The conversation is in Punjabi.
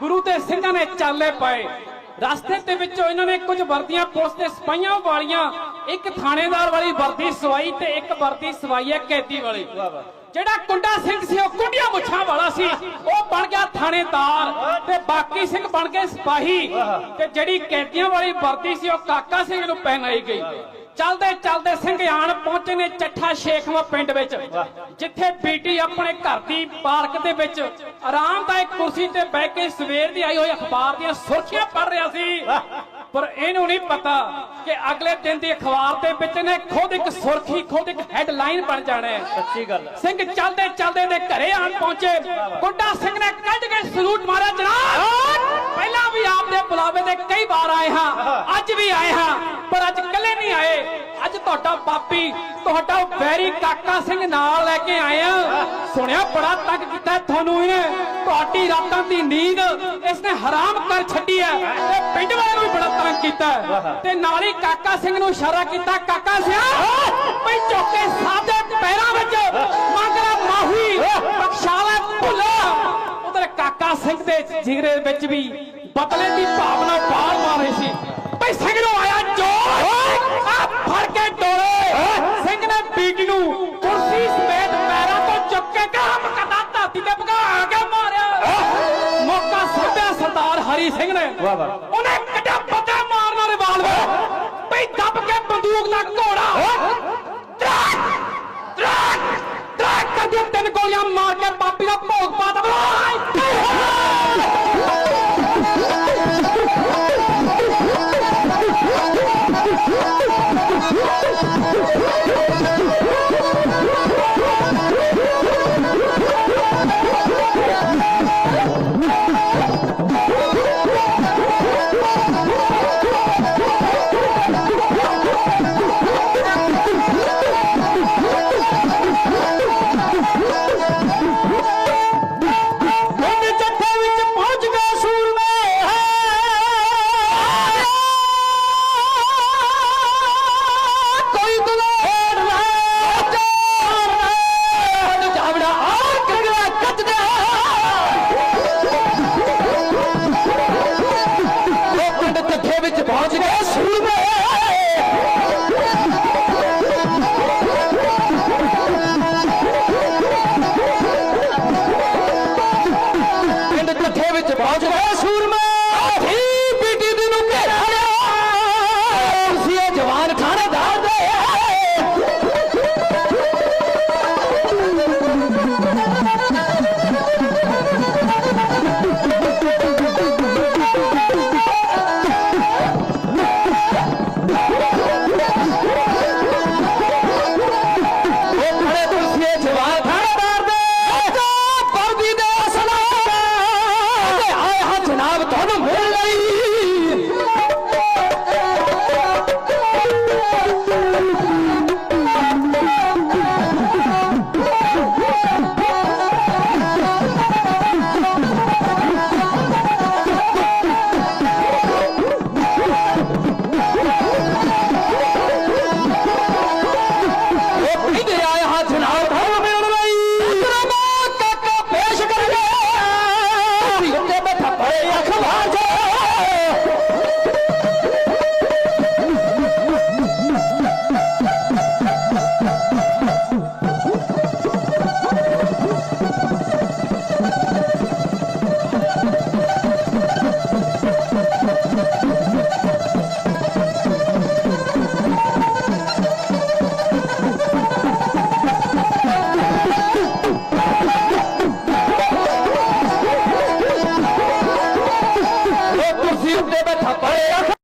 ਗੁਰੂ ਤੇ ਸਿੰਘਾਂ ਨੇ ਚਾਲੇ ਪਏ। ਰਸਤੇ ਦੇ ਵਿੱਚੋਂ ਇਹਨਾਂ ਨੇ ਕੁਝ ਵਰਦੀਆਂ ਪੁਲਿਸ ਦੇ ਸਿਪਾਹੀਆਂ ਵਾਲੀਆਂ ਇੱਕ ਥਾਣੇਦਾਰ ਵਾਲੀ ਵਰਦੀ ਸਵਾਈ ਤੇ ਇੱਕ ਵਰਦੀ ਸਵਾਈ ਹੈ ਕੈਦੀ ਵਾਲੀ। ਜਿਹੜਾ ਕੁੰਡਾ ਸਿੰਘ ਸੀ ਉਹ ਕੁੰਡੀਆਂ ਮੁੱਛਾਂ ਵਾਲਾ ਸੀ। ਉਹ ਬਣ ਗਿਆ ਥਾਣੇਦਾਰ ਤੇ ਬਾਕੀ ਸਿੰਘ ਬਣ ਗਏ ਸਿਪਾਹੀ। ਤੇ ਜਿਹੜੀ ਕੈਦੀਆਂ ਵਾਲੀ ਵਰਦੀ ਸੀ ਉਹ ਕਾਕਾ ਸਿੰਘ ਨੂੰ ਪਹਿਨਾਈ ਗਈ। ਚਲਦੇ ਚਲਦੇ ਸਿੰਘਿਆਣ ਪਹੁੰਚੇ ਨੇ ਚੱਠਾ ਸ਼ੇਖਵਾ ਪਿੰਡ ਵਿੱਚ ਜਿੱਥੇ ਬੀਟੀ ਆਪਣੇ ਘਰ ਦੀ ਪਾਰਕ ਦੇ ਵਿੱਚ ਆਰਾਮਦਾਇਕ ਕੁਰਸੀ ਤੇ ਬਹਿ ਕੇ ਸਵੇਰ ਦੀ ਆਈ ਹੋਈ ਅਖਬਾਰ ਦੀਆਂ ਸੁਰਖੀਆਂ ਪੜ੍ਹ ਰਿਹਾ ਸੀ। ਪਰ ਇਹਨੂੰ ਨਹੀਂ ਪਤਾ ਕਿ ਅਗਲੇ ਦਿਨ ਦੀ ਅਖਬਾਰ ਦੇ ਵਿੱਚ ਨੇ ਖੁਦ ਇੱਕ ਸੁਰਖੀ ਖੁਦ ਇੱਕ ਹੈਡਲਾਈਨ ਬਣ ਜਾਣਾ ਹੈ। ਸੱਚੀ ਗੱਲ। ਸਿੰਘ ਚੱਲਦੇ ਚੱਲਦੇ ਦੇ ਘਰੇ ਆਣ ਪਹੁੰਚੇ। ਗੁੱਡਾ ਸਿੰਘ ਨੇ ਕੱਢ ਕੇ ਸਲੂਟ ਮਾਰਿਆ ਜਨਾਬ! ਪਹਿਲਾਂ ਵੀ ਆਪ ਦੇ ਬੁਲਾਵੇ ਤੇ ਕਈ ਵਾਰ ਆਏ ਹਾਂ। ਅੱਜ ਵੀ ਆਏ ਹਾਂ ਪਰ ਅੱਜ ਇਕੱਲੇ ਨਹੀਂ ਆਏ ਅੱਜ ਤੁਹਾਡਾ ਪਾਪੀ ਤੁਹਾਡਾ ਵੈਰੀ ਕਾਕਾ ਸਿੰਘ ਨਾਲ ਲੈ ਕੇ ਆਏ ਆ। ਸੁਣਿਆ ਬੜਾ ਤੰਗ ਕੀਤਾ ਤੁਹਾਨੂੰ ਇਹਨੇ। ਤੁਹਾਡੀ ਰਾਤਾਂ ਦੀ ਨੀਂਦ ਇਸਨੇ ਹਰਾਮ ਕਰ ਛੱਡੀ ਹੈ। ਤੇ ਪਿੰਡ ਵਾਲਿਆਂ ਨੂੰ ਵੀ ਬੜਾ ਤੰਗ ਕੀਤਾ ਤੇ ਨਾਲ ਹੀ ਕਾਕਾ ਸਿੰਘ ਨੂੰ ਇਸ਼ਾਰਾ ਕੀਤਾ, ਕਾਕਾ ਸਿਆ, ਭਈ ਚੌਕੇ ਸਾਦੇ ਪੈਰਾਂ ਵਿੱਚ ਮੰਗਲਾ ਮਾਹੀ, ਬਖਸ਼ਾਲਾ ਭੁੱਲਾ। ਉਧਰ ਕਾਕਾ ਸਿੰਘ ਦੇ ਜਿਗਰੇ ਵਿੱਚ ਵੀ ਬਦਲੇ ਦੀ ਭਾਵਨਾ ਬਾਹਰ ਰਹੀ ਸੀ। ਭਈ ਸਿੰਘ ਨੂੰ ਆਇਆ ਜੋਰ ਹਰੀ ਸਿੰਘ ਨੇ। ਵਾਹ ਵਾਹ। ਉਹਨੇ ਕੱਢਿਆ ਪਤਾ ਮਾਰਨਾ ਰਿਵਾਲਵਰ ਭਈ ਦੱਬ ਕੇ ਬੰਦੂਕ ਦਾ ਘੋੜਾ। ਟਰੱਕ ਟਰੱਕ ਟਰੱਕ ਕਰਦੇ ਤਿੰਨ ਗੋਲੀਆਂ ਮਾਰ ਕੇ ਪਾਪੀ ਦਾ ਭੋਗ ਪਾ ਦਵਾ